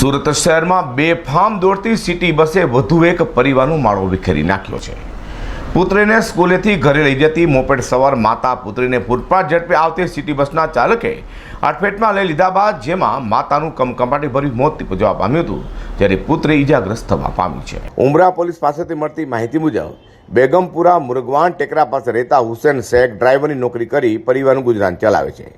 સુરત શહેરમાં બેફામ દોડતી સિટી બસે વધુ એક પરિવારનો માળો વિખેરી નાખ્યો છે. પુત્રીને સ્કૂલેથી ઘરે લઈ જતી મોપેડ સવાર માતા પુત્રીને ફૂટપાથ ઝડપે આવતી સિટી બસના ચાલકે અડફેટમાં લઈ લીધા બાદ જેમાં માતાનું કમકમાટી ભર્યું મોત નિપજવા પામ્યું હતું, જ્યારે પુત્રી ઈજાગ્રસ્ત થવા પામી છે. ઉમરા પોલીસ પાસેથી મળતી માહિતી મુજબ, બેગમપુરા મુરગવાન ટેકરા પાસે રહેતા હુસેન શેખ ડ્રાઈવરની નોકરી કરી પરિવારનું ગુજરાન ચલાવે છે.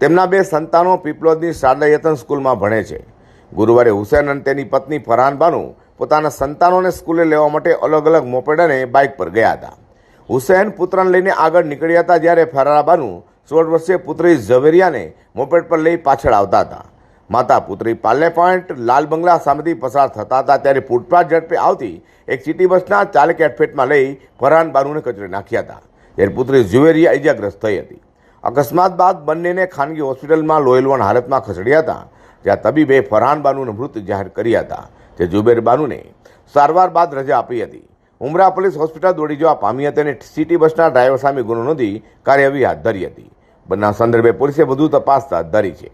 તેમના બે સંતાનો પીપલોદની શારદા યતન સ્કૂલમાં ભણે છે. ગુરુવારે હુસેન અને તેની પત્ની ફરહાન બાનુ પોતાના સંતાનોને સ્કૂલે લેવા માટે અલગ અલગ મોપેડ અને બાઇક પર ગયા હતા. હુસેન પુત્રને લઈને આગળ નીકળ્યા હતા જ્યારે ફરારા બાનુ સોળ વર્ષીય પુત્રી ઝવેરિયાને મોપેડ પર લઈ પાછળ આવતા હતા. માતા પુત્રી પાલે પોઈન્ટ લાલ બંગલા સામેથી પસાર થતા હતા ત્યારે ફૂટપાથ ઝડપે આવતી એક સિટી બસના ચાલકે અડફેટમાં લઈ ફરહાન બાનુને કચરે નાખ્યા હતા ત્યારે પુત્રી ઝુવેરિયા ઇજાગ્રસ્ત થઈ હતી. અકસ્માત બાદ બંનેને ખાનગી હોસ્પિટલમાં લોહીલવણ હાલતમાં ખસેડ્યા હતા. જ્યાં તબીબે ફરહાન બાનુને મૃત જાહેર કર્યા હતા, જે જુબેર બાનુને સારવાર બાદ રજા આપી હતી. ઉમરા પોલીસ હોસ્પિટલ દોડી જવા પામી હતી અને સિટી બસના ડ્રાઈવર સામે ગુનો નોંધી કાર્યવાહી હાથ ધરી હતી. બંને સંદર્ભે પોલીસે વધુ તપાસ હાથ ધરી છે.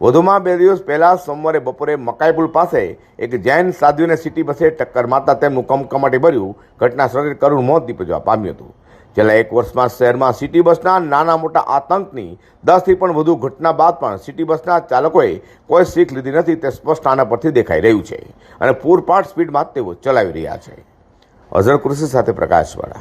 વધુમાં બે દિવસ પહેલાં સોમવારે બપોરે મકાઈપુલ પાસે એક જૈન સાધ્વીને સિટી બસે ટક્કર મારતા તેમનું કમકમાટી ભર્યું. ઘટના સ્થળે કરુણ મોત નીપજવા પામ્યું હતું. છેલ્લા એક વર્ષમાં શહેરમાં સિટી બસના નાના મોટા આતંકની દસથી પણ વધુ ઘટના બાદ પણ સિટી બસના ચાલકોએ કોઈ શીખ લીધી નથી તે સ્પષ્ટ આના પરથી દેખાઈ રહ્યું છે અને પૂરપાટ સ્પીડમાં તેઓ ચલાવી રહ્યા છે. અઝર કૃષિ સાથે પ્રકાશવાળા.